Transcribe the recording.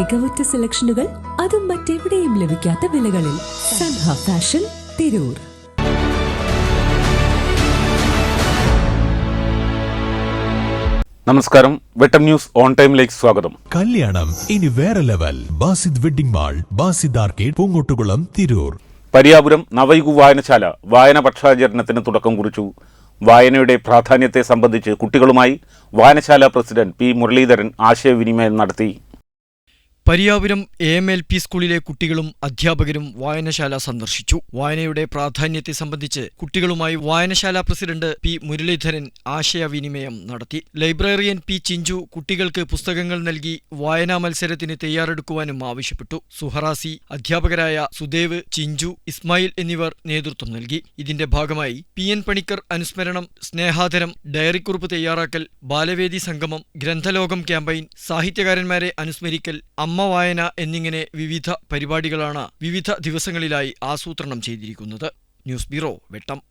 മികവുറ്റ സെലക്ഷനുകൾ അതും മറ്റെവിടെയും ലഭിക്കാത്ത വിലകളിൽ സൻഹ ഫാഷൻ തിരൂർ. നമസ്കാരം. വെട്ടം ന്യൂസ് ഓൺ ടൈമിലേക്ക് സ്വാഗതം. കല്യാണം ഇനി വേറെ level. Basid wedding mall Basid arcade Poongottukulam Tirur. Pariyapuram നവയുഗു വായനശാല വായന പക്ഷാചരണത്തിന് തുടക്കം കുറിച്ചു. വായനയുടെ പ്രാധാന്യത്തെ സംബന്ധിച്ച് കുട്ടികളുമായി വായനശാല പ്രസിഡന്റ് പി മുരളീധരൻ ആശയവിനിമയം നടത്തി. Pariyapuram A M L P സ്കൂളിലെ കുട്ടികളും അധ്യാപകരും വായനശാല സന്ദർശിച്ചു. വായനയുടെ പ്രാധാന്യത്തെ സംബന്ധിച്ച് കുട്ടികളുമായി വായനശാല പ്രസിഡന്റ് പി മുരളീധരൻ ആശയവിനിമയം നടത്തി. ലൈബ്രറിയൻ പി ചിഞ്ചു കുട്ടികൾക്ക് പുസ്തകങ്ങൾ നൽകി വായനാ മത്സരത്തിന് തയ്യാറെടുക്കുവാനും ആവശ്യപ്പെട്ടു. സുഹറാസി അധ്യാപകരായ സുദേവ് ചിഞ്ചു ഇസ്മായിൽ എന്നിവർ നേതൃത്വം നൽകി. ഇതിന്റെ ഭാഗമായി പി എൻ പണിക്കർ അനുസ്മരണം സ്നേഹാദരം ഡയറിക്കുറിപ്പ് തയ്യാറാക്കൽ ബാലവേദി സംഗമം ഗ്രന്ഥലോകം ക്യാമ്പയിൻ സാഹിത്യകാരന്മാരെ അനുസ്മരിക്കൽ അമ്മ വായന എന്നിങ്ങനെ വിവിധ പരിപാടികളാണ് വിവിധ ദിവസങ്ങളിലായി ആസൂത്രണം ചെയ്തിരിക്കുന്നത്. News bureau Vettam.